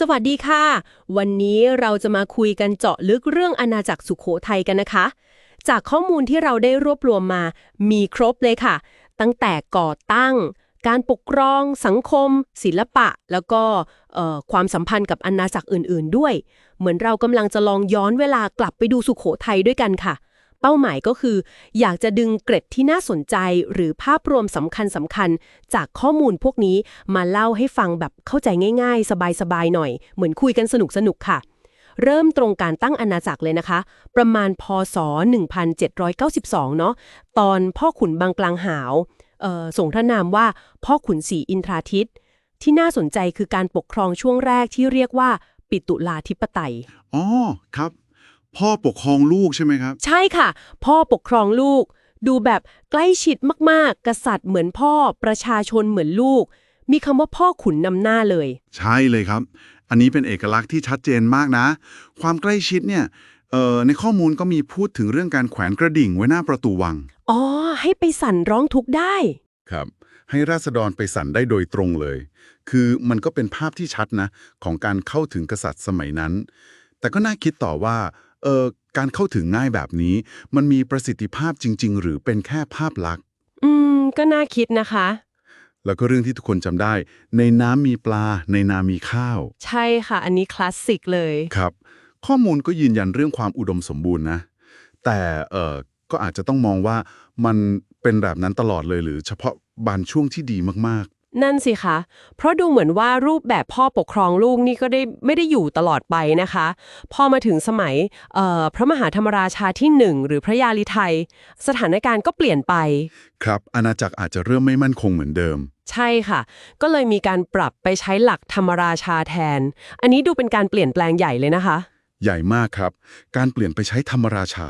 สวัสดีค่ะ วันนี้เราจะมาคุยกันเจาะลึกเรื่องอาณาจักรสุขโขทัยกันนะคะ จากข้อมูลที่เราได้รวบรวมมา มีครบเลยค่ะ ตั้งแต่ก่อตั้ง การปกครอง สังคม ศิลปะ แล้วก็เอ่อความสัมพันธ์กับอาณาจักรอื่น ๆ ด้วย เหมือนเรากำลังจะลองย้อนเวลากลับไปดูสุขโขทัยด้วยกันค่ะ เป้าหมายก็คือ อยากจะดึงเกร็ดที่น่าสนใจหรือภาพรวมสำคัญสำคัญ จากข้อมูลพวกนี้มาเล่าให้ฟังแบบเข้าใจง่าย ๆ สบายๆหน่อย เหมือนคุยกันสนุกๆค่ะ เริ่มตรงการตั้งอาณาจักรเลยนะคะ ประมาณพศ 1792 เนาะตอนพ่อขุนบางกลางหาวเอ่อส่งทนามว่าพ่อขุนศรีอินทราทิตที่น่าสนใจคือการปกครองช่วงแรกที่เรียกว่า ปิตุลาธิปไตย อ๋อ ครับ พ่อปกครองลูกใช่ไหมครับ ใช่ค่ะ พ่อปกครองลูก ดูแบบใกล้ชิดมากๆ กษัตริย์เหมือนพ่อประชาชนเหมือนลูก มีคำว่าพ่อขุนนำหน้าเลย ใช่เลยครับ อันนี้เป็นเอกลักษณ์ที่ชัดเจนมากนะ ความใกล้ชิดเนี่ยเอ่อในข้อมูลก็มีพูดถึงเรื่องการแขวนกระดิ่งไว้หน้าประตูวัง อ๋อ ให้ไปสั่นร้องทุกข์ได้ ครับ ให้ราษฎรไปสั่นได้โดยตรงเลย คือมันก็เป็นภาพที่ชัดนะ ของการเข้าถึงกษัตริย์สมัยนั้น แต่ก็น่าคิดต่อว่า เออการเข้าถึงง่ายแบบนี้ มันมีประสิทธิภาพจริง ๆ หรือเป็นแค่ภาพลักษณ์ อืม ก็น่าคิดนะคะ แล้วก็เรื่องที่ทุกคนจำได้ ในน้ำมีปลา ในนามีข้าว ใช่ค่ะ อันนี้คลาสสิกเลย ครับ ข้อมูลก็ยืนยันเรื่องความอุดมสมบูรณ์นะ แต่เอ่อก็อาจจะต้องมองว่ามันเป็นแบบนั้นตลอดเลยหรือเฉพาะบางช่วงที่ดีมาก นั่นสิคะ เพราะดูเหมือนว่ารูปแบบพ่อปกครองลูกนี่ก็ได้ไม่ได้อยู่ตลอดไปนะคะ พอมาถึงสมัยเอ่อพระมหาธรรมราชาที่หนึ่งหรือพระยาลิไทย สถานการณ์ก็เปลี่ยนไปๆครับ อาณาจักรอาจจะเริ่มไม่มั่นคงเหมือนเดิม ใช่ค่ะ ก็เลยมีการปรับไปใช้หลักธรรมราชาแทน อันนี้ดูเป็นการเปลี่ยนแปลงใหญ่เลยนะคะ ใหญ่มากครับ การเปลี่ยนไปใช้ธรรมราชา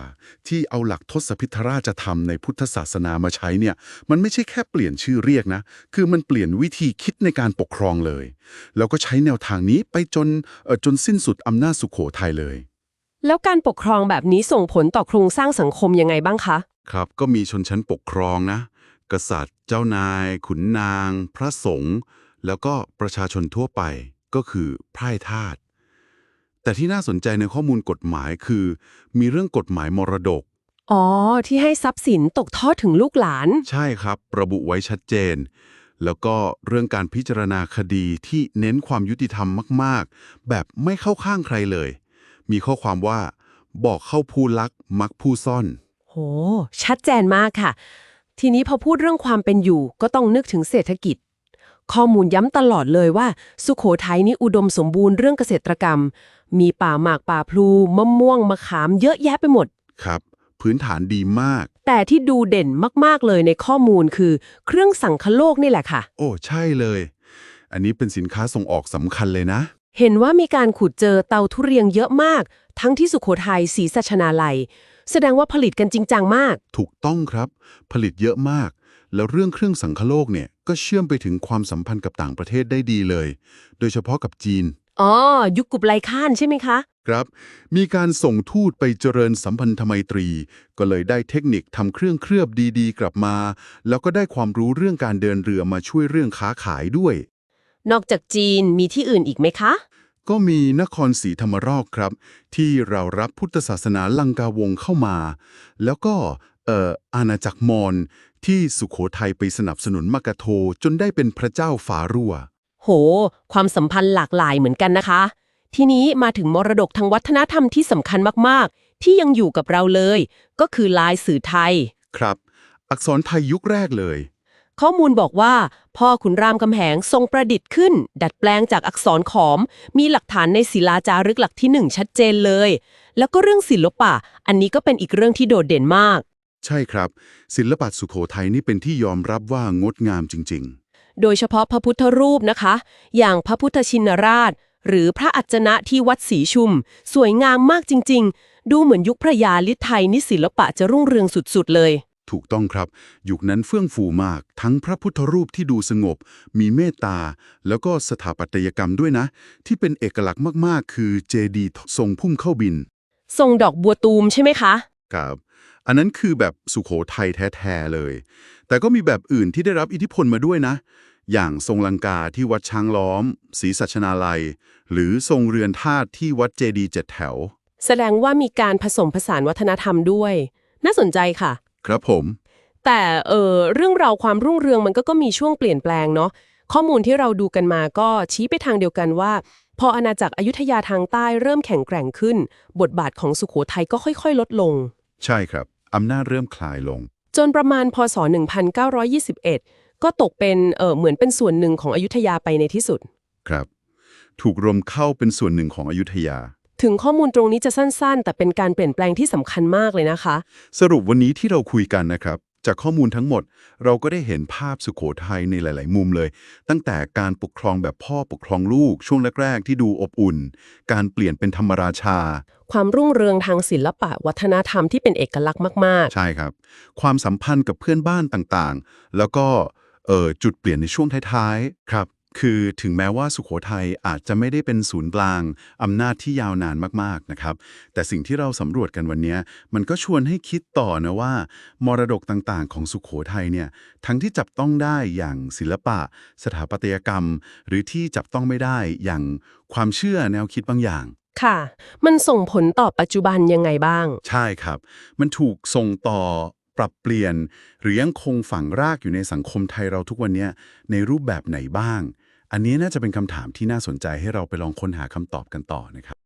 ที่เอาหลักทศพิธราชธรรมในพุทธศาสนามาใช้เนี่ย มันไม่ใช่แค่เปลี่ยนชื่อเรียกนะ คือมันเปลี่ยนวิธีคิดในการปกครองเลย แล้วก็ใช้แนวทางนี้ไปจนเอ่อจนสิ้นสุดอำนาจสุขโขทัยเลย แล้วการปกครองแบบนี้ส่งผลต่อโครงสร้างสังคมยังไงบ้างคะ ครับ ก็มีชนชั้นปกครองนะ กษัตริย์ เจ้านาย ขุนนาง พระสงฆ์ แล้วก็ประชาชนทั่วไป ก็คือไพร่ทาส แต่ที่น่าสนใจในข้อมูลกฎหมายคือ มีเรื่องกฎหมายมรดก อ๋อ ที่ให้ทรัพย์สินตกทอดถึงลูกหลาน ใช่ครับ ระบุไว้ชัดเจน แล้วก็เรื่องการพิจารณาคดีที่เน้นความยุติธรรมมาก ๆ แบบไม่เข้าข้างใครเลย มีข้อความว่า บอกเข้าผู้ลักมักผู้ซ่อน โห ชัดเจนมากค่ะ ทีนี้พอพูดเรื่องความเป็นอยู่ก็ต้องนึกถึงเศรษฐกิจ ข้อมูลย้ำตลอดเลยว่า สุขโขทัยนี่อุดมสมบูรณ์เรื่องเกษตรกรรม มีป่าหมากป่าพลูมะม่วงมะขามเยอะแยะไปหมด ครับ พื้นฐานดีมาก แต่ที่ดูเด่นมากๆเลยในข้อมูลคือ เครื่องสังคโลกนี่แหละค่ะ โอ้ ใช่เลย อันนี้เป็นสินค้าส่งออกสำคัญเลยนะ เห็นว่ามีการขุดเจอเตาทุเรียงเยอะมาก ทั้งที่สุขโขทัยศรีสัชนาลัย แสดงว่าผลิตกันจริงจังมาก ถูกต้องครับ ผลิตเยอะมาก แล้วเรื่องเครื่องสังคโลกเนี่ยก็เชื่อมไปถึงความสัมพันธ์กับต่างประเทศได้ดีเลย โดยเฉพาะกับจีน อ๋อ ยุคกุบไลข้านใช่ไหมคะ ครับ มีการส่งทูตไปเจริญสัมพันธไมตรี ก็เลยได้เทคนิคทำเครื่องเคลือบดีๆ กลับมา แล้วก็ได้ความรู้เรื่องการเดินเรือมาช่วยเรื่องค้าขายด้วย นอกจากจีนมีที่อื่นอีกไหมคะ ก็มีนครศรีธรรมราชครับ ที่เรารับพุทธศาสนาลังกาวงศ์เข้ามา แล้วก็เอ่ออาณาจักรมอญ ที่สุขโขทัยไปสนับสนุนมกะโทจนได้เป็นพระเจ้าฝารั่ว โห ความสัมพันธ์หลากหลายเหมือนกันนะคะ ทีนี้มาถึงมรดกทางวัฒนธรรมที่สำคัญมากๆ ที่ยังอยู่กับเราเลย ก็คือลายสื่อไทย ครับ อักษรไทยยุคแรกเลย ข้อมูลบอกว่า พ่อขุนรามคำแหงทรงประดิษฐ์ขึ้น ดัดแปลงจากอักษรขอม มีหลักฐานในศิลาจารึกหลักที่หนึ่งชัดเจนเลย แล้วก็เรื่องศิลปะ อันนี้ก็เป็นอีกเรื่องที่โดดเด่นมาก ใช่ครับ ศิลปะสุโขทัยนี่เป็นที่ยอมรับว่างดงามจริง โดยเฉพาะพระพุทธรูปนะคะ อย่างพระพุทธชินราช หรือพระอัจนะที่วัดศรีชุม สวยงามมากจริง ๆ ดูเหมือนยุคพระยาลิไทยนี่ศิลปะจะรุ่งเรืองสุดๆ เลย ๆ ถูกต้องครับ ยุคนั้นเฟื่องฟูมาก ทั้งพระพุทธรูปที่ดูสงบ มีเมตตา แล้วก็สถาปัตยกรรมด้วยนะ ที่เป็นเอกลักษณ์มากๆ คือเจดีย์ทรงพุ่มเข้าบิน ทรงดอกบัวตูมใช่ไหมคะ ครับ อันนั้นคือแบบสุโขทัยแท้ๆเลย แต่ก็มีแบบอื่นที่ได้รับอิทธิพลมาด้วยนะ อย่างทรงลังกาที่วัดช้างล้อมศรีสัชนาลัย หรือทรงเรือนธาตุที่วัดเจดีย์เจ็ดแถว แสดงว่ามีการผสมผสานวัฒนธรรมด้วย น่าสนใจค่ะ ครับผม แต่เออเรื่องราวความรุ่งเรืองมันก็ก็มีช่วงเปลี่ยนแปลงเนาะข้อมูลที่เราดูกันมาก็ชี้ไปทางเดียวกันว่า พออาณาจักรอยุธยาทางใต้เริ่มแข็งแกร่งขึ้น บทบาทของสุโขทัยก็ค่อย ๆ ลดลง ใช่ครับ อำนาจเริ่มคลายลง จนประมาณพศ 1921 ก็ตกเป็นเออเหมือนเป็นส่วนหนึ่งของอยุธยาไปในที่สุด ครับ ถูกรวมเข้าเป็นส่วนหนึ่งของอยุธยา ถึงข้อมูลตรงนี้จะสั้นๆ แต่เป็นการเปลี่ยนแปลงที่สำคัญมากเลยนะคะ สรุปวันนี้ที่เราคุยกันนะครับ จากข้อมูลทั้งหมด เราก็ได้เห็นภาพสุโขทัยในหลาย ๆ มุมเลย ตั้งแต่การปกครองแบบพ่อปกครองลูกช่วงแรก ๆ ที่ดูอบอุ่น การเปลี่ยนเป็นธรรมราชา ความรุ่งเรืองทางศิลปะวัฒนธรรมที่เป็นเอกลักษณ์มากๆ ใช่ครับ ความสัมพันธ์กับเพื่อนบ้านต่างๆ แล้วก็เอ่อจุดเปลี่ยนในช่วงท้ายๆครับ คือถึงแม้ว่าสุโขทัยอาจจะไม่ได้เป็นศูนย์กลางอำนาจที่ยาวนานมากๆนะครับ แต่สิ่งที่เราสำรวจกันวันนี้ มันก็ชวนให้คิดต่อนะว่า มรดกต่างๆ ของสุโขทัยเนี่ยทั้งที่จับต้องได้อย่างศิลปะ สถาปัตยกรรม หรือที่จับต้องไม่ได้อย่างความเชื่อแนวคิดบางอย่าง ค่ะ มันส่งผลต่อปัจจุบันยังไงบ้าง ใช่ครับ มันถูกส่งต่อปรับเปลี่ยน หรือยังคงฝังรากอยู่ในสังคมไทยเราทุกวันเนี้ยในรูปแบบไหนบ้าง อันนี้น่าจะเป็นคำถามที่น่าสนใจให้เราไปลองค้นหาคำตอบกันต่อนะครับ